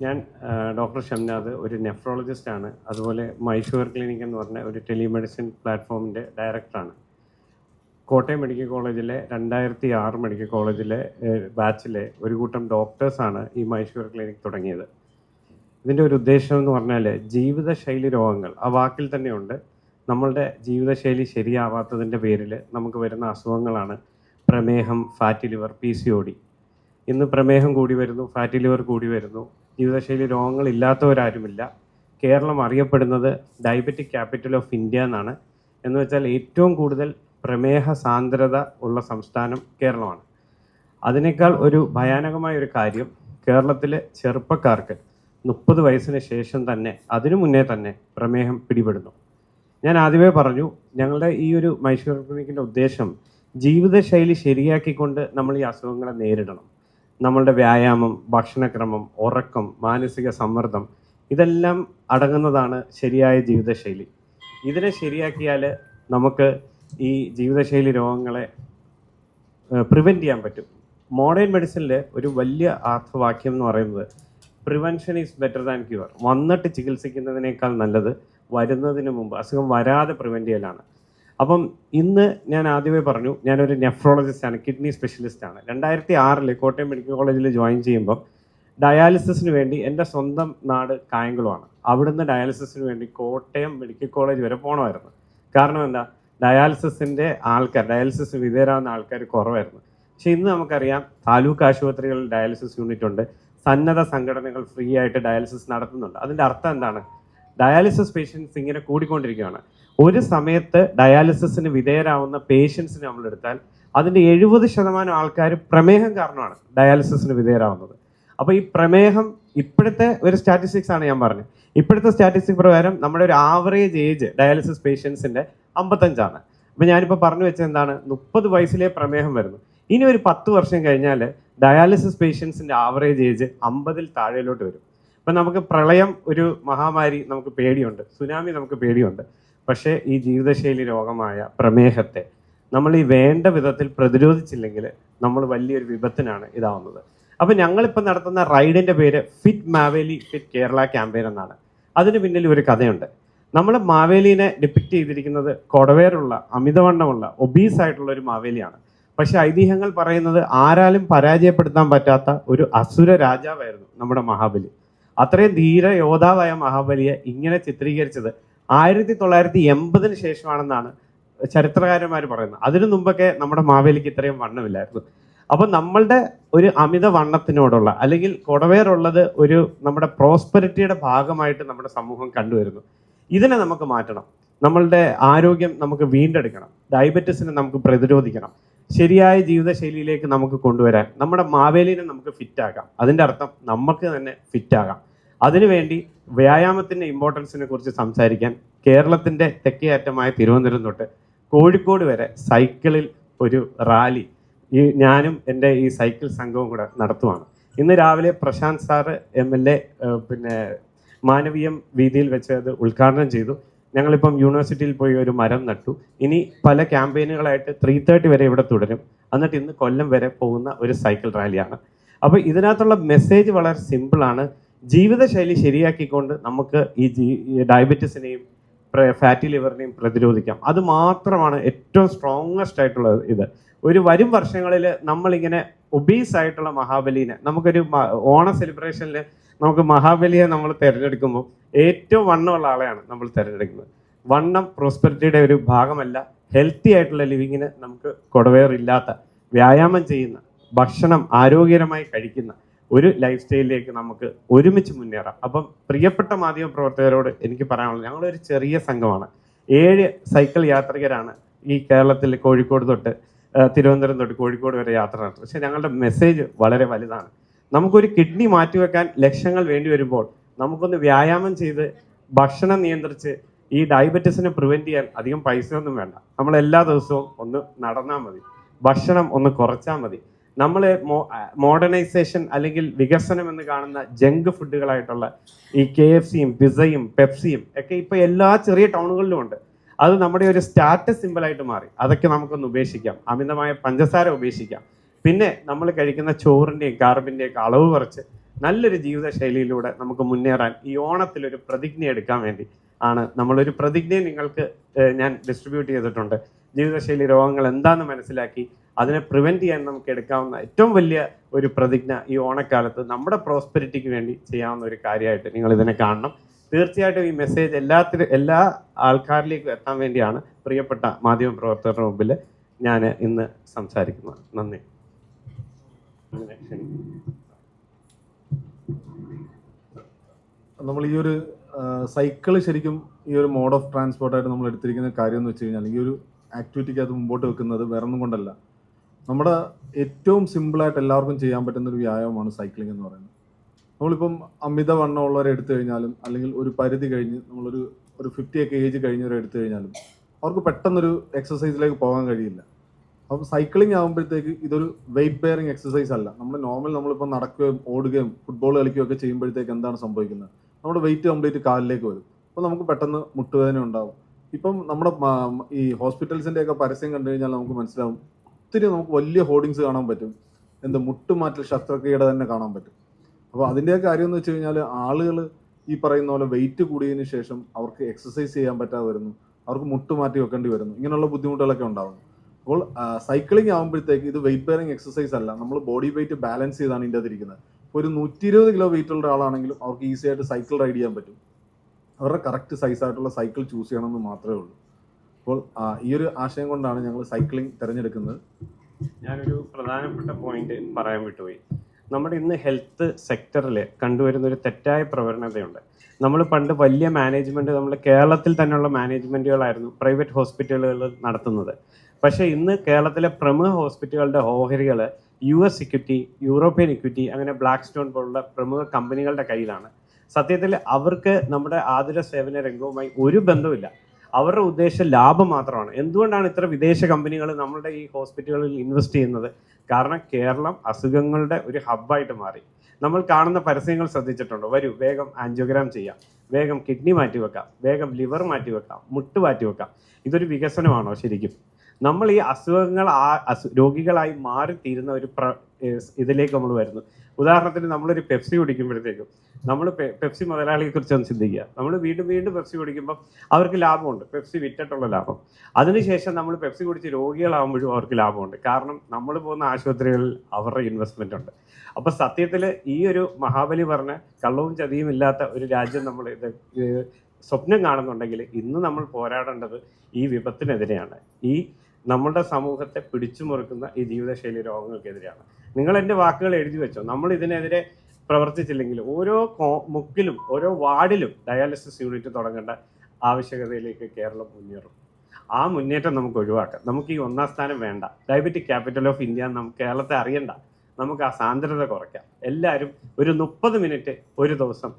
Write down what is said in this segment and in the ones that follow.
ഞാൻ ഡോക്ടർ ഷംനാഥ് ഒരു നെഫ്രോളജിസ്റ്റ് ആണ്. അതുപോലെ മൈസൂർ ക്ലിനിക് എന്ന് പറഞ്ഞ ഒരു ടെലിമെഡിസിൻ പ്ലാറ്റ്ഫോമിന്റെ ഡയറക്ടറാണ് കോട്ടയം മെഡിക്കൽ കോളേജിലെ രണ്ടായിരത്തി ആറ് മെഡിക്കൽ കോളേജിലെ ബാച്ചിലെ ഒരു കൂട്ടം ഡോക്ടേഴ്സാണ് ഈ മൈസൂർ ക്ലിനിക് തുടങ്ങിയത്. ഇതിന്റെ ഒരു ഉദ്ദേശം എന്ന് പറഞ്ഞാൽ ജീവിതശൈലി രോഗങ്ങൾ ആ വാക്കിൽ തന്നെയുണ്ട് നമ്മളുടെ ജീവിതശൈലി ശരിയാവാത്തതിന്റെ പേരിൽ നമുക്ക് വരുന്ന അസുഖങ്ങളാണ് പ്രമേഹം fatty liver P C O D ഇന്ന് പ്രമേഹം കൂടി വരുന്നു ഫാറ്റി ലിവർ കൂടി വരുന്നു. ജീവിതശൈലി രോഗങ്ങൾ ഇല്ലാത്തവരാരുമില്ല കേരളം അറിയപ്പെടുന്നത് ഡയബറ്റിക് ക്യാപിറ്റൽ ഓഫ് ഇന്ത്യ എന്നാണ്. എന്ന് വെച്ചാൽ ഏറ്റവും കൂടുതൽ പ്രമേഹ സാന്ദ്രത ഉള്ള സംസ്ഥാനം കേരളമാണ്. അതിനേക്കാൾ ഒരു ഭയാനകമായ ഒരു കാര്യം കേരളത്തിലെ ചെറുപ്പക്കാർക്ക് മുപ്പത് വയസ്സിന് ശേഷം തന്നെ അതിനു മുന്നേ തന്നെ പ്രമേഹം പിടിപെടുന്നു. ഞാൻ ആദ്യമേ പറഞ്ഞു ഞങ്ങളുടെ ഈ ഒരു മൈസൂർ ക്ലിനിക്കിന്റെ ഉദ്ദേശം ജീവിതശൈലി ശരിയാക്കിക്കൊണ്ട് നമ്മൾ ഈ അസുഖങ്ങളെ നേരിടണം. നമ്മളുടെ വ്യായാമം ഭക്ഷണക്രമം ഉറക്കം മാനസിക സമ്മർദ്ദം ഇതെല്ലാം അടങ്ങുന്നതാണ് ശരിയായ ജീവിതശൈലി. ഇതിനെ ശരിയാക്കിയാൽ നമുക്ക് ഈ ജീവിതശൈലി രോഗങ്ങളെ പ്രിവെന്റ് ചെയ്യാൻ പറ്റും. മോഡേൺ മെഡിസിനിൽ ഒരു വലിയ ആർത്ഥവാക്യം എന്ന് പറയുന്നത് prevention is better than cure വന്നിട്ട് ചികിത്സിക്കുന്നതിനേക്കാൾ നല്ലത് വരുന്നതിന് മുമ്പ് അസുഖം വരാതെ പ്രിവെന്റ് ചെയ്യലാണ്. അപ്പം ഇന്ന് ഞാൻ ആദ്യമേ പറഞ്ഞു ഞാനൊരു നെഫ്രോളജിസ്റ്റാണ് കിഡ്നി സ്പെഷ്യലിസ്റ്റാണ് രണ്ടായിരത്തി ആറിൽ കോട്ടയം മെഡിക്കൽ കോളേജിൽ ജോയിൻ ചെയ്യുമ്പം ഡയാലിസിസിന് വേണ്ടി എന്റെ സ്വന്തം നാട് കായംകുളമാണ്. അവിടുന്ന് ഡയാലിസിസിന് വേണ്ടി കോട്ടയം മെഡിക്കൽ കോളേജ് വരെ പോകണമായിരുന്നു കാരണം എന്താ? ഡയാലിസിസിന്റെ ആൾക്കാർ ഡയാലിസിസ് വിധേയരാകുന്ന ആൾക്കാർ കുറവായിരുന്നു. പക്ഷെ ഇന്ന് നമുക്കറിയാം താലൂക്ക് ആശുപത്രികളിൽ ഡയാലിസിസ് യൂണിറ്റ് ഉണ്ട്. സന്നദ്ധ സംഘടനകൾ ഫ്രീ ആയിട്ട് ഡയാലിസിസ് നടത്തുന്നുണ്ട്. അതിന്റെ അർത്ഥം എന്താണ്? ഡയാലിസിസ് പേഷ്യൻസ് ഇങ്ങനെ കൂടിക്കൊണ്ടിരിക്കുകയാണ്. ഒരു സമയത്ത് ഡയാലിസിസിന് വിധേയരാവുന്ന പേഷ്യൻസിന് നമ്മൾ എടുത്താൽ അതിന്റെ എഴുപത് ശതമാനം ആൾക്കാർ പ്രമേഹം കാരണമാണ് ഡയാലിസിസിന് വിധേയരാവുന്നത്. അപ്പോൾ ഈ പ്രമേഹം ഇപ്പോഴത്തെ ഒരു സ്റ്റാറ്റിസ്റ്റിക്സ് ആണ് ഞാൻ പറഞ്ഞത്. ഇപ്പോഴത്തെ സ്റ്റാറ്റിസ്റ്റിക് പ്രകാരം നമ്മുടെ ഒരു ആവറേജ് ഏജ് ഡയാലിസിസ് പേഷ്യൻസിന്റെ അമ്പത്തഞ്ചാണ്. അപ്പോൾ ഞാനിപ്പോൾ പറഞ്ഞു വെച്ചത് എന്താണ്? മുപ്പത് വയസ്സിലെ പ്രമേഹം വരുന്നു. ഇനി ഒരു പത്ത് വർഷം കഴിഞ്ഞാൽ ഡയാലിസിസ് പേഷ്യൻസിന്റെ ആവറേജ് ഏജ് അമ്പതിൽ താഴെയിലോട്ട് വരും. ഇപ്പം നമുക്ക് പ്രളയം ഒരു മഹാമാരി നമുക്ക് പേടിയുണ്ട്. സുനാമി നമുക്ക് പേടിയുണ്ട്. പക്ഷേ ഈ ജീവിതശൈലി രോഗമായ പ്രമേഹത്തെ നമ്മൾ ഈ വേണ്ട വിധത്തിൽ പ്രതിരോധിച്ചില്ലെങ്കിൽ നമ്മൾ വലിയൊരു വിപത്തിനാണ് ഇതാവുന്നത്. അപ്പോൾ ഞങ്ങളിപ്പോൾ നടത്തുന്ന റൈഡിന്റെ പേര് fit Maveli fit Kerala campaign എന്നാണ്. അതിന് പിന്നിൽ ഒരു കഥയുണ്ട്. നമ്മൾ മാവേലിനെ ഡിപ്പിക്റ്റ് ചെയ്തിരിക്കുന്നത് കൊടവേരുള്ള അമിതവണ്ണമുള്ള ഒബീസ് ആയിട്ടുള്ള ഒരു മാവേലിയാണ്. പക്ഷേ ഐതിഹ്യങ്ങൾ പറയുന്നത് ആരാലും പരാജയപ്പെടുത്താൻ പറ്റാത്ത ഒരു അസുര രാജാവായിരുന്നു നമ്മുടെ മഹാബലി. അത്രയും ധീര യോദ്ധാവായ മഹാബലിയെ ഇങ്ങനെ ചിത്രീകരിച്ചത് ആയിരത്തി തൊള്ളായിരത്തി എൺപതിന് ശേഷമാണെന്നാണ് ചരിത്രകാരന്മാർ പറയുന്നത്. അതിനു മുമ്പൊക്കെ നമ്മുടെ മാവേലിക്ക് ഇത്രയും വണ്ണമില്ലായിരുന്നു. അപ്പം നമ്മളുടെ ഒരു അമിത വണ്ണത്തിനോടുള്ള അല്ലെങ്കിൽ കുടവേറുള്ളത് ഒരു നമ്മുടെ പ്രോസ്പെരിറ്റിയുടെ ഭാഗമായിട്ട് നമ്മുടെ സമൂഹം കണ്ടുവരുന്നു. ഇതിനെ നമുക്ക് മാറ്റണം. നമ്മളുടെ ആരോഗ്യം നമുക്ക് വീണ്ടെടുക്കണം. ഡയബറ്റിസിനെ നമുക്ക് പ്രതിരോധിക്കണം. ശരിയായ ജീവിതശൈലിയിലേക്ക് നമുക്ക് കൊണ്ടുവരാൻ നമ്മുടെ മാവേലിനെ നമുക്ക് ഫിറ്റാക്കാം. അതിന്റെ അർത്ഥം നമുക്ക് തന്നെ ഫിറ്റാകാം. അതിനുവേണ്ടി വ്യായാമത്തിന്റെ ഇമ്പോർട്ടൻസിനെ കുറിച്ച് സംസാരിക്കാൻ കേരളത്തിന്റെ തെക്കേ അറ്റമായ തിരുവനന്തപുരം തൊട്ട് കോഴിക്കോട് വരെ സൈക്കിളിൽ ഒരു റാലി ഈ ഞാനും എന്റെ ഈ സൈക്കിൾ സംഘവും കൂടെ നടത്തുവാണ്. ഇന്ന് രാവിലെ Prashant sir M L A പിന്നെ മാനവീയം വീതിയിൽ വെച്ച് അത് ഉദ്ഘാടനം ചെയ്തു. ഞങ്ങളിപ്പം യൂണിവേഴ്സിറ്റിയിൽ പോയി ഒരു മരം നട്ടു. ഇനി പല ക്യാമ്പയിനുകളായിട്ട് ത്രീ തേർട്ടി വരെ ഇവിടെ തുടരും. എന്നിട്ട് ഇന്ന് കൊല്ലം വരെ പോകുന്ന ഒരു സൈക്കിൾ റാലിയാണ് അപ്പോൾ ഇതിനകത്തുള്ള മെസ്സേജ് വളരെ സിമ്പിളാണ് ജീവിതശൈലി ശരിയാക്കിക്കൊണ്ട് നമുക്ക് ഈ ഡയബറ്റീസിനെയും ഫാറ്റി ലിവറിനെയും പ്രതിരോധിക്കാം. അത് മാത്രമാണ് ഏറ്റവും സ്ട്രോങ്ങസ്റ്റ് ആയിട്ടുള്ള ഇത്. ഒരു വരും വർഷങ്ങളിൽ നമ്മളിങ്ങനെ ഒബീസ് ആയിട്ടുള്ള മഹാബലിനെ നമുക്കൊരു ഓണ സെലിബ്രേഷനിൽ നമുക്ക് മഹാബലിയെ നമ്മൾ തിരഞ്ഞെടുക്കുമ്പോൾ ഏറ്റവും വണ്ണമുള്ള ആളെയാണ് നമ്മൾ തിരഞ്ഞെടുക്കുന്നത്. വണ്ണം പ്രോസ്പെരിറ്റിയുടെ ഒരു ഭാഗമല്ല ഹെൽത്തി ആയിട്ടുള്ള ലിവിങ്ങിന് നമുക്ക് കൊടവേറില്ലാത്ത വ്യായാമം ചെയ്യുന്ന ഭക്ഷണം ആരോഗ്യകരമായി കഴിക്കുന്ന ഒരു ലൈഫ് സ്റ്റൈലിലേക്ക് നമുക്ക് ഒരുമിച്ച് മുന്നേറാം. അപ്പം പ്രിയപ്പെട്ട മാധ്യമ പ്രവർത്തകരോട് എനിക്ക് പറയാനുള്ളത് ഞങ്ങളൊരു ചെറിയ സംഘമാണ്. ഏഴ് സൈക്കിൾ യാത്രികരാണ് ഈ കേരളത്തിൽ കോഴിക്കോട് തൊട്ട് തിരുവനന്തപുരം തൊട്ട് കോഴിക്കോട് വരെ യാത്ര നടത്തുന്നത്. പക്ഷേ ഞങ്ങളുടെ മെസ്സേജ് വളരെ വലുതാണ്. നമുക്കൊരു കിഡ്നി മാറ്റിവെക്കാൻ ലക്ഷങ്ങൾ വേണ്ടി വരുമ്പോൾ നമുക്കൊന്ന് വ്യായാമം ചെയ്ത് ഭക്ഷണം നിയന്ത്രിച്ച് ഈ ഡയബറ്റീസിനെ പ്രിവെന്റ് ചെയ്യാൻ അധികം പൈസ ഒന്നും വേണ്ട. നമ്മൾ എല്ലാ ദിവസവും ഒന്ന് നടന്നാൽ മതി. ഭക്ഷണം ഒന്ന് കുറച്ചാൽ മതി. നമ്മൾ മോഡേണൈസേഷൻ അല്ലെങ്കിൽ വികസനം എന്ന് കാണുന്ന ജങ്ക് ഫുഡുകളായിട്ടുള്ള ഈ കെ എഫ് സിയും പിസയും പെപ്സിയും ഒക്കെ ഇപ്പോൾ എല്ലാ ചെറിയ ടൗണുകളിലും ഉണ്ട്. അത് നമ്മുടെ ഒരു സ്റ്റാറ്റസ് സിമ്പിളായിട്ട് മാറി. അതൊക്കെ നമുക്കൊന്ന് ഉപേക്ഷിക്കാം. അമിതമായ പഞ്ചസാര ഉപേക്ഷിക്കാം. പിന്നെ നമ്മൾ കഴിക്കുന്ന ചോറിന്റെയും കാർബിന്റെയും അളവ് കുറച്ച് നല്ലൊരു ജീവിതശൈലിയിലൂടെ നമുക്ക് മുന്നേറാൻ ഈ ഓണത്തിൽ ഒരു പ്രതിജ്ഞ എടുക്കാൻ വേണ്ടി ആണ് നമ്മളൊരു പ്രതിജ്ഞ നിങ്ങൾക്ക് ഞാൻ ഡിസ്ട്രിബ്യൂട്ട് ചെയ്തിട്ടുണ്ട്. ജീവിതശൈലി രോഗങ്ങൾ എന്താണെന്ന് മനസ്സിലാക്കി അതിനെ പ്രിവെന്റ് ചെയ്യാൻ നമുക്ക് എടുക്കാവുന്ന ഏറ്റവും വലിയ ഒരു പ്രതിജ്ഞ ഈ ഓണക്കാലത്ത് നമ്മുടെ പ്രോസ്പെരിറ്റിക്ക് വേണ്ടി ചെയ്യാവുന്ന ഒരു കാര്യമായിട്ട് നിങ്ങൾ ഇതിനെ കാണണം. തീർച്ചയായിട്ടും ഈ മെസ്സേജ് എല്ലാത്തിനും എല്ലാ ആൾക്കാരിലേക്കും എത്താൻ വേണ്ടിയാണ് പ്രിയപ്പെട്ട മാധ്യമ പ്രവർത്തകരുടെ മുമ്പിൽ ഞാൻ ഇന്ന് സംസാരിക്കുന്നത്. നന്ദി. നമ്മൾ ഈ ഒരു സൈക്കിൾ ശരിക്കും ഈ ഒരു മോഡ് ഓഫ് ട്രാൻസ്പോർട്ടായിട്ട് നമ്മൾ എടുത്തിരിക്കുന്ന കാര്യം എന്ന് വെച്ച് കഴിഞ്ഞാൽ ഈ ഒരു ആക്ടിവിറ്റിക്ക് അത് മുമ്പോട്ട് വെക്കുന്നത് വേറെ ഒന്നും കൊണ്ടല്ല. നമ്മുടെ ഏറ്റവും സിമ്പിളായിട്ട് എല്ലാവർക്കും ചെയ്യാൻ പറ്റുന്ന ഒരു വ്യായാമമാണ് സൈക്ലിംഗ് എന്ന് പറയുന്നത്. നമ്മളിപ്പം അമിത വണ്ണമുള്ളവരെ എടുത്തു കഴിഞ്ഞാലും അല്ലെങ്കിൽ ഒരു പരിധി കഴിഞ്ഞ് നമ്മളൊരു ഒരു ഫിഫ്റ്റി ഒക്കെ ഏജ് കഴിഞ്ഞവരെ എടുത്തു കഴിഞ്ഞാലും അവർക്ക് പെട്ടെന്നൊരു എക്സസൈസിലേക്ക് പോകാൻ കഴിയില്ല. അപ്പം സൈക്ലിംഗ് ആകുമ്പോഴത്തേക്ക് ഇതൊരു വെയിറ്റ് ബെയറിംഗ് എക്സസൈസ് അല്ല. നമ്മൾ നോർമൽ നമ്മളിപ്പോൾ നടക്കുകയും ഓടുകയും ഫുട്ബോൾ കളിക്കുകയും ഒക്കെ ചെയ്യുമ്പോഴത്തേക്ക് എന്താണ് സംഭവിക്കുന്നത്? നമ്മുടെ വെയിറ്റ് കംപ്ലീറ്റ് കാലിലേക്ക് വരും. അപ്പോൾ നമുക്ക് പെട്ടെന്ന് മുട്ടുവേദന ഉണ്ടാവും. ഇപ്പം നമ്മുടെ ഈ ഹോസ്പിറ്റൽസിന്റെയൊക്കെ പരസ്യം കണ്ടു കഴിഞ്ഞാൽ നമുക്ക് മനസ്സിലാവും ഒത്തിരി നമുക്ക് വലിയ ഹോർഡിങ്സ് കാണാൻ പറ്റും. എന്ത് മുട്ടുമാറ്റൽ ശസ്ത്രക്രിയയുടെ തന്നെ കാണാൻ പറ്റും. അപ്പോൾ അതിന്റെ കാര്യം എന്ന് വെച്ച് കഴിഞ്ഞാൽ ആളുകൾ ഈ പറയുന്ന പോലെ വെയിറ്റ് കൂടിയതിന് ശേഷം അവർക്ക് എക്സസൈസ് ചെയ്യാൻ പറ്റാതെ വരുന്നു. അവർക്ക് മുട്ടുമാറ്റി വെക്കേണ്ടി വരുന്നു. ഇങ്ങനെയുള്ള ബുദ്ധിമുട്ടുകളൊക്കെ ഉണ്ടാകുന്നു അപ്പോൾ സൈക്ലിംഗ് ആകുമ്പോഴത്തേക്ക് ഇത് വെയിറ്റ് ബെയറിംഗ് എക്സസൈസ് അല്ല. നമ്മൾ ബോഡി വെയിറ്റ് ബാലൻസ് ചെയ്താണ് ഇതിന്റെ അതിരിക്കുന്നത് ഇപ്പോൾ ഒരു നൂറ്റി ഇരുപത് കിലോ വെയിറ്റ് ഉള്ള ഒരാളാണെങ്കിലും അവർക്ക് ഈസി ആയിട്ട് സൈക്കിൾ റൈഡ് ചെയ്യാൻ പറ്റും. അവരുടെ കറക്റ്റ് സൈസ് ആയിട്ടുള്ള സൈക്കിൾ ചൂസ് ചെയ്യണമെന്ന് മാത്രമേ ഉള്ളൂ. അപ്പോൾ ഈ ഒരു ആശയം കൊണ്ടാണ് ഞങ്ങൾ സൈക്ലിംഗ് തിരഞ്ഞെടുക്കുന്നത്. ഞാനൊരു പ്രധാനപ്പെട്ട പോയിന്റ് പറയാൻ വിട്ടുപോയി. നമ്മുടെ ഇന്ന് ഹെൽത്ത് സെക്ടറിൽ കണ്ടുവരുന്ന ഒരു തെറ്റായ പ്രവണതയുണ്ട്. നമ്മൾ പണ്ട് വലിയ മാനേജ്മെന്റ് നമ്മൾ കേരളത്തിൽ തന്നെയുള്ള മാനേജ്മെന്റുകളായിരുന്നു പ്രൈവറ്റ് ഹോസ്പിറ്റലുകൾ നടത്തുന്നത്. പക്ഷേ ഇന്ന് കേരളത്തിലെ പ്രമുഖ ഹോസ്പിറ്റലുകളുടെ ഓഹരികൾ U S equity European equity അങ്ങനെ ബ്ലാക്ക് സ്റ്റോൺ പോലുള്ള പ്രമുഖ കമ്പനികളുടെ കയ്യിലാണ്. സത്യത്തിൽ അവർക്ക് നമ്മുടെ ആതുര സേവന രംഗവുമായി ഒരു ബന്ധവുമില്ല. അവരുടെ ഉദ്ദേശം ലാഭം മാത്രമാണ്. എന്തുകൊണ്ടാണ് ഇത്ര വിദേശ കമ്പനികൾ നമ്മുടെ ഈ ഹോസ്പിറ്റലുകളിൽ ഇൻവെസ്റ്റ് ചെയ്യുന്നത്? കാരണം കേരളം അസുഖങ്ങളുടെ ഒരു ഹബ്ബായിട്ട് മാറി. നമ്മൾ കാണുന്ന പരസ്യങ്ങൾ ശ്രദ്ധിച്ചിട്ടുണ്ട്. വരൂ വേഗം ആൻജിയോഗ്രാം ചെയ്യാം. വേഗം കിഡ്നി മാറ്റി വെക്കാം വേഗം ലിവർ മാറ്റി വെക്കാം മുട്ട് മാറ്റി വെക്കാം ഇതൊരു വികസനമാണോ ശരിക്കും? നമ്മൾ ഈ അസുഖങ്ങൾ ആ രോഗികളായി മാറിത്തീരുന്ന ഒരു പ്ര ഇതിലേക്ക് നമ്മൾ വരുന്നു. ഉദാഹരണത്തിന് നമ്മളൊരു പെപ്സി കുടിക്കുമ്പോഴത്തേക്കും നമ്മൾ പെപ്സി മുതലാളിയെ കുറിച്ച് ഒന്ന് ചിന്തിക്കുക. നമ്മൾ വീണ്ടും വീണ്ടും പെപ്സി കുടിക്കുമ്പോൾ അവർക്ക് ലാഭമുണ്ട്. പെപ്സി വിറ്റിട്ടുള്ള ലാഭം. അതിനുശേഷം നമ്മൾ പെപ്സി കുടിച്ച് രോഗികളാകുമ്പോഴും അവർക്ക് ലാഭമുണ്ട്. കാരണം നമ്മൾ പോകുന്ന ആശുപത്രികളിൽ അവരുടെ ഇൻവെസ്റ്റ്മെന്റ് ഉണ്ട്. അപ്പോൾ സത്യത്തിൽ ഈ ഒരു മഹാബലി പറഞ്ഞ കള്ളവും ചതിയും ഇല്ലാത്ത ഒരു രാജ്യം നമ്മൾ ഇത് സ്വപ്നം കാണുന്നുണ്ടെങ്കിൽ ഇന്ന് നമ്മൾ പോരാടേണ്ടത് ഈ വിപത്തിനെതിരെയാണ്. ഈ നമ്മളുടെ സമൂഹത്തെ പിടിച്ചു മുറുക്കുന്ന ഈ ജീവിതശൈലി രോഗങ്ങൾക്കെതിരെയാണ്. നിങ്ങൾ എന്റെ വാക്കുകൾ എഴുതി വെച്ചോ. നമ്മൾ ഇതിനെതിരെ പ്രവർത്തിച്ചില്ലെങ്കിൽ ഓരോ മുക്കിലും ഓരോ വാർഡിലും ഡയാലിസിസ് യൂണിറ്റ് തുടങ്ങേണ്ട ആവശ്യകതയിലേക്ക് കേരളം മുന്നേറും. ആ മുന്നേറ്റം നമുക്ക് ഒഴിവാക്കാം. നമുക്ക് ഈ ഒന്നാം സ്ഥാനം വേണ്ട. ഡയബറ്റിക് ക്യാപിറ്റൽ ഓഫ് ഇന്ത്യ നമുക്ക് കേരളത്തെ അറിയണ്ട. നമുക്ക് ആ സാന്ദ്രത കുറയ്ക്കാം. എല്ലാവരും ഒരു മുപ്പത് മിനിറ്റ് ഒരു ദിവസം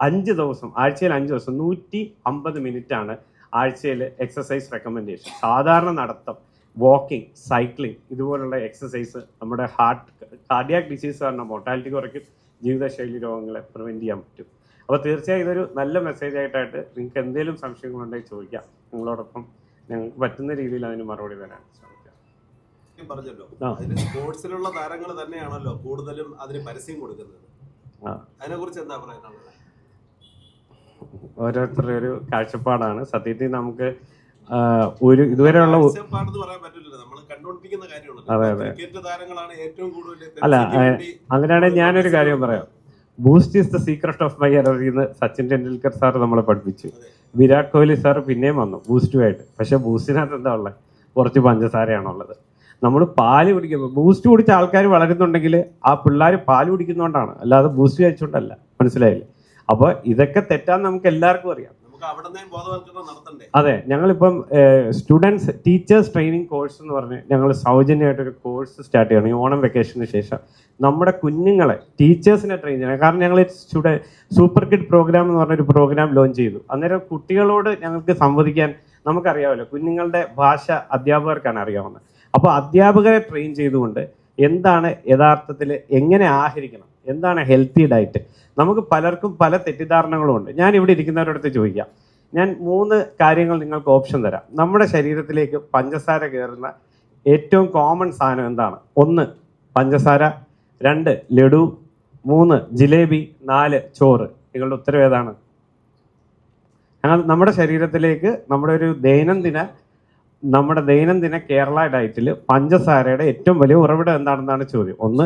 അഞ്ച് ദിവസം ആഴ്ചയിൽ അഞ്ച് ദിവസം നൂറ്റി അമ്പത് മിനിറ്റാണ് ആഴ്ചയിൽ എക്സസൈസ് റെക്കമെൻഡേഷൻ. സാധാരണ നടത്തം വാക്കിംഗ് സൈക്ലിംഗ് ഇതുപോലുള്ള എക്സസൈസ് നമ്മുടെ ഹാർട്ട് കാർഡിയാക് ഡിസീസ് കാരണം മോർട്ടാലിറ്റി കുറയ്ക്കും ജീവിതശൈലി രോഗങ്ങളെ പ്രിവെന്റ് ചെയ്യാൻ പറ്റും. അപ്പോൾ തീർച്ചയായും ഇതൊരു നല്ല മെസ്സേജ് ആയിട്ടായിട്ട് നിങ്ങൾക്ക് എന്തെങ്കിലും സംശയങ്ങളുണ്ടെങ്കിൽ ചോദിക്കാം. നിങ്ങളോടൊപ്പം ഞങ്ങൾക്ക് പറ്റുന്ന രീതിയിൽ അതിന് മറുപടി തരാൻ ശ്രമിക്കാം. പറഞ്ഞല്ലോ സ്പോർട്സിലുള്ള താരങ്ങൾ തന്നെയാണല്ലോ കൂടുതലും അതിന് പരസ്യം കൊടുക്കുന്നത്. അതിനെക്കുറിച്ച് അതിനെ കുറിച്ച് എന്താ പറയാനുള്ളത്? ഓരോരുത്തരുടെ ഒരു കാഴ്ചപ്പാടാണ്. സത്യത്തിൽ നമുക്ക് ഒരു ഇതുവരെയുള്ള അതെ, അതെ. അല്ല, അങ്ങനെയാണെങ്കിൽ ഞാനൊരു കാര്യം പറയാം. Boost is the secret of my energy എന്ന് സച്ചിൻ ടെണ്ടുൽക്കർ സാർ നമ്മളെ പഠിപ്പിച്ചു. വിരാട് കോഹ്ലി സാർ പിന്നെയും വന്നു ബൂസ്റ്റുമായിട്ട്. പക്ഷെ ബൂസ്റ്റിനകത്ത് എന്താ ഉള്ളത് കുറച്ച് പഞ്ചസാരയാണുള്ളത് നമ്മൾ പാൽ കുടിക്കുമ്പോൾ ബൂസ്റ്റ് കുടിച്ച ആൾക്കാർ വളരുന്നുണ്ടെങ്കിൽ ആ പിള്ളേർ പാൽ കുടിക്കുന്നതുകൊണ്ടാണ് അല്ലാതെ ബൂസ്റ്റ് കഴിച്ചുകൊണ്ടല്ല മനസ്സിലായില്ലേ? അപ്പോൾ ഇതൊക്കെ തെറ്റാന്ന് നമുക്ക് എല്ലാവർക്കും അറിയാം. അതെ ഞങ്ങളിപ്പം സ്റ്റുഡൻസ് ടീച്ചേഴ്സ് ട്രെയിനിങ് കോഴ്സ് എന്ന് പറഞ്ഞ് ഞങ്ങൾ സൗജന്യമായിട്ടൊരു കോഴ്സ് സ്റ്റാർട്ട് ചെയ്യണം. ഈ ഓണം വെക്കേഷന് ശേഷം. നമ്മുടെ കുഞ്ഞുങ്ങളെ ടീച്ചേഴ്സിനെ ട്രെയിൻ ചെയ്യണം. കാരണം ഞങ്ങൾ സ്റ്റുഡൻ സൂപ്പർ കിഡ് പ്രോഗ്രാം എന്ന് പറഞ്ഞൊരു പ്രോഗ്രാം ലോഞ്ച് ചെയ്തു. അന്നേരം കുട്ടികളോട് ഞങ്ങൾക്ക് സംവദിക്കാൻ നമുക്കറിയാമല്ലോ കുഞ്ഞുങ്ങളുടെ ഭാഷ അധ്യാപകർക്കാണ് അറിയാവുന്നത്. അപ്പോൾ അധ്യാപകരെ ട്രെയിൻ ചെയ്തുകൊണ്ട് എന്താണ് യഥാർത്ഥത്തിൽ എങ്ങനെ ആഹരിക്കണം? എന്താണ് ഹെൽത്തി ഡയറ്റ് നമുക്ക് പലർക്കും പല തെറ്റിദ്ധാരണകളും ഉണ്ട്. ഞാൻ ഇവിടെ ഇരിക്കുന്നവരടുത്ത് ചോദിക്കാം. ഞാൻ മൂന്ന് കാര്യങ്ങൾ നിങ്ങൾക്ക് ഓപ്ഷൻ തരാം. നമ്മുടെ ശരീരത്തിലേക്ക് പഞ്ചസാര കയറുന്ന ഏറ്റവും കോമൺ സാധനം എന്താണ്? ഒന്ന് പഞ്ചസാര. രണ്ട് ലഡു. മൂന്ന് ജിലേബി. നാല് ചോറ്. നിങ്ങളുടെ ഉത്തരം ഏതാണ്? നമ്മുടെ ശരീരത്തിലേക്ക് നമ്മുടെ ഒരു ദൈനംദിന നമ്മുടെ ദൈനംദിന കേരള ഡയറ്റിൽ പഞ്ചസാരയുടെ ഏറ്റവും വലിയ ഉറവിടം എന്താണെന്നാണ് ചോദ്യം. ഒന്ന്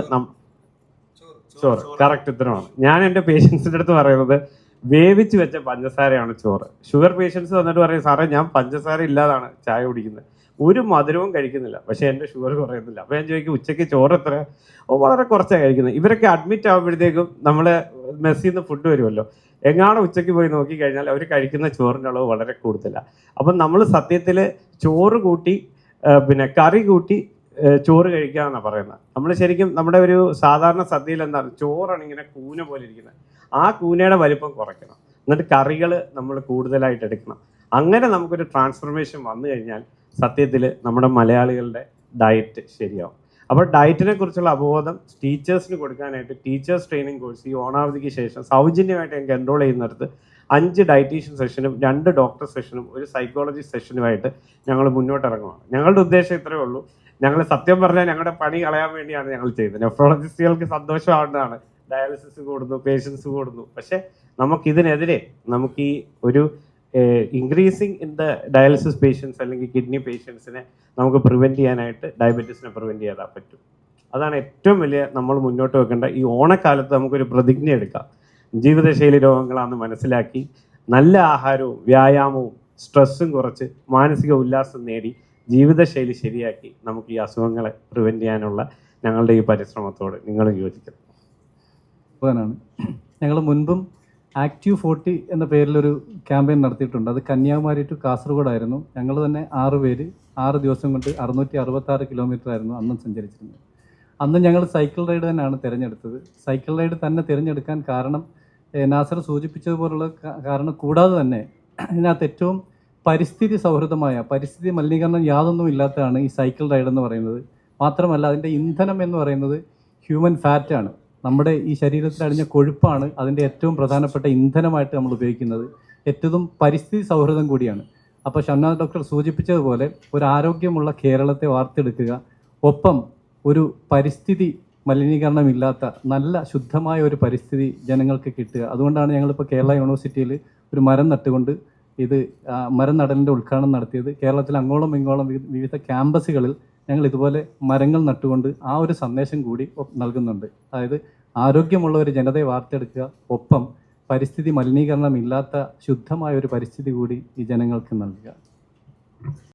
ചോറ്. കറക്റ്റ് ഉത്തരമാണ്. ഞാൻ എന്റെ പേഷ്യൻസിന്റെ അടുത്ത് പറയുന്നത് വേവിച്ച് വെച്ച പഞ്ചസാരയാണ് ചോറ്. ഷുഗർ പേഷ്യൻസ് വന്നിട്ട് പറയും സാറേ ഞാൻ പഞ്ചസാര ഇല്ലാതാണ് ചായ കുടിക്കുന്നത്. ഒരു മധുരവും കഴിക്കുന്നില്ല. പക്ഷേ എന്റെ ഷുഗർ കുറയുന്നില്ല. അപ്പോൾ ഞാൻ ചോദിക്കും ഉച്ചയ്ക്ക് ചോറ് എത്ര? വളരെ കുറച്ചാണ് കഴിക്കുന്നത്. ഇവരൊക്കെ അഡ്മിറ്റ് ആകുമ്പോഴത്തേക്കും നമ്മൾ മെസ്സിൽ നിന്ന് ഫുഡ് വരുമല്ലോ. എങ്ങാണ് ഉച്ചയ്ക്ക് പോയി നോക്കിക്കഴിഞ്ഞാൽ അവർ കഴിക്കുന്ന ചോറിന്റെ അളവ് വളരെ കൂടുതലാണ് അപ്പം നമ്മൾ സത്യത്തിൽ ചോറ് കൂട്ടി പിന്നെ കറി കൂട്ടി ചോറ് കഴിക്കുക എന്നാണ് പറയുന്നത്. നമ്മൾ ശരിക്കും നമ്മുടെ ഒരു സാധാരണ സദ്യയിൽ എന്താണ് ചോറാണ് ഇങ്ങനെ കൂന പോലെ ഇരിക്കുന്നത്. ആ കൂനയുടെ വലിപ്പം കുറയ്ക്കണം. എന്നിട്ട് കറികൾ നമ്മൾ കൂടുതലായിട്ട് എടുക്കണം. അങ്ങനെ നമുക്കൊരു ട്രാൻസ്ഫർമേഷൻ വന്നു കഴിഞ്ഞാൽ സത്യത്തിൽ നമ്മുടെ മലയാളികളുടെ ഡയറ്റ് ശരിയാവും. അപ്പോൾ ഡയറ്റിനെ കുറിച്ചുള്ള അവബോധം ടീച്ചേഴ്സിന് കൊടുക്കാനായിട്ട് ടീച്ചേഴ്സ് ട്രെയിനിങ് കോഴ്സ് ഈ ഓണാവധിക്ക് ശേഷം സൗജന്യമായിട്ട് ഞങ്ങൾക്ക് എൻറോൾ ചെയ്യുന്നിടത്ത് അഞ്ച് ഡയറ്റീഷ്യൻ സെഷനും രണ്ട് ഡോക്ടർ സെഷനും ഒരു സൈക്കോളജി സെഷനുമായിട്ട് ഞങ്ങൾ മുന്നോട്ട് ഇറങ്ങുകയാണ് ഞങ്ങളുടെ ഉദ്ദേശം ഇത്രയേ ഉള്ളൂ. ഞങ്ങൾ സത്യം പറഞ്ഞാൽ ഞങ്ങളുടെ പണി കളയാൻ വേണ്ടിയാണ് ഞങ്ങൾ ചെയ്തത് നെഫ്രോളജിസ്റ്റുകൾക്ക് സന്തോഷമാവുന്നതാണ്. ഡയാലിസിസ് കൂടുന്നു പേഷ്യൻസ് കൂടുന്നു. പക്ഷേ നമുക്കിതിനെതിരെ നമുക്ക് ഈ ഒരു increasing in the dialysis patients അല്ലെങ്കിൽ കിഡ്നി പേഷ്യൻസിനെ നമുക്ക് പ്രിവെന്റ് ചെയ്യാനായിട്ട് ഡയബറ്റീസിനെ പ്രിവെന്റ് ചെയ്യാൻ പറ്റും. അതാണ് ഏറ്റവും വലിയ നമ്മൾ മുന്നോട്ട് വെക്കേണ്ട ഈ ഓണക്കാലത്ത് നമുക്കൊരു പ്രതിജ്ഞ എടുക്കാം. ജീവിതശൈലി രോഗങ്ങളാണെന്ന് മനസ്സിലാക്കി നല്ല ആഹാരവും വ്യായാമവും സ്ട്രെസ്സും കുറച്ച് മാനസിക ഉല്ലാസം നേടി ജീവിതശൈലി ശരിയാക്കി നമുക്ക് ഈ അസുഖങ്ങളെ പ്രിവെന്റ് ചെയ്യാനുള്ള ഞങ്ങളുടെ ഈ പരിശ്രമത്തോട് നിങ്ങൾ യോജിക്കുന്നു. ഞങ്ങൾ മുൻപും ആക്റ്റീവ് ഫോർട്ടി എന്ന പേരിലൊരു ക്യാമ്പയിൻ നടത്തിയിട്ടുണ്ട്. അത് കന്യാകുമാരി ടു കാസർഗോഡായിരുന്നു. ഞങ്ങൾ തന്നെ ആറ് പേര് ആറ് ദിവസം കൊണ്ട് അറുന്നൂറ്റി അറുപത്താറ് കിലോമീറ്റർ ആയിരുന്നു അന്നും സഞ്ചരിച്ചിരുന്നത്. അന്ന് ഞങ്ങൾ സൈക്കിൾ റൈഡ് തന്നെയാണ് തിരഞ്ഞെടുത്തത്. സൈക്കിൾ റൈഡ് തന്നെ തിരഞ്ഞെടുക്കാൻ കാരണം നാസർ സൂചിപ്പിച്ചതുപോലുള്ള കാരണം കൂടാതെ തന്നെ ഇതിനകത്ത് ഏറ്റവും പരിസ്ഥിതി സൗഹൃദമായ പരിസ്ഥിതി മലിനീകരണം യാതൊന്നും ഇല്ലാത്തതാണ് ഈ സൈക്കിൾ റൈഡ് എന്ന് പറയുന്നത്. മാത്രമല്ല അതിന്റെ ഇന്ധനം എന്ന് പറയുന്നത് ഹ്യൂമൻ ഫാറ്റാണ്. നമ്മുടെ ഈ ശരീരത്തിൽ അടിഞ്ഞ കൊഴുപ്പാണ് അതിന്റെ ഏറ്റവും പ്രധാനപ്പെട്ട ഇന്ധനമായിട്ട് നമ്മൾ ഉപയോഗിക്കുന്നത്. ഏറ്റവും പരിസ്ഥിതി സൗഹൃദം കൂടിയാണ്. അപ്പോൾ ഷംനാഥ് ഡോക്ടർ സൂചിപ്പിച്ചതുപോലെ ഒരു ആരോഗ്യമുള്ള കേരളത്തെ വാർത്തെടുക്കുക ഒപ്പം ഒരു പരിസ്ഥിതി മലിനീകരണമില്ലാത്ത നല്ല ശുദ്ധമായ ഒരു പരിസ്ഥിതി ജനങ്ങൾക്ക് കിട്ടുക. അതുകൊണ്ടാണ് ഞങ്ങളിപ്പോൾ കേരള യൂണിവേഴ്സിറ്റിയിൽ ഒരു മരം നട്ടുകൊണ്ട് ഇത് മരം നടലിന്റെ ഉദ്ഘാടനം നടത്തിയത്. കേരളത്തിൽ അങ്ങോളം ഇങ്ങോളം വിവിധ ക്യാമ്പസുകളിൽ ഞങ്ങൾ ഇതുപോലെ മരങ്ങൾ നട്ടുകൊണ്ട് ആ ഒരു സന്ദേശം കൂടി നൽകുന്നുണ്ട്. അതായത് ആരോഗ്യമുള്ള ഒരു ജനതയെ വാർത്തെടുക്കുക ഒപ്പം പരിസ്ഥിതി മലിനീകരണം ഇല്ലാത്ത ശുദ്ധമായ ഒരു പരിസ്ഥിതി കൂടി ഈ ജനങ്ങൾക്ക് നൽകുക.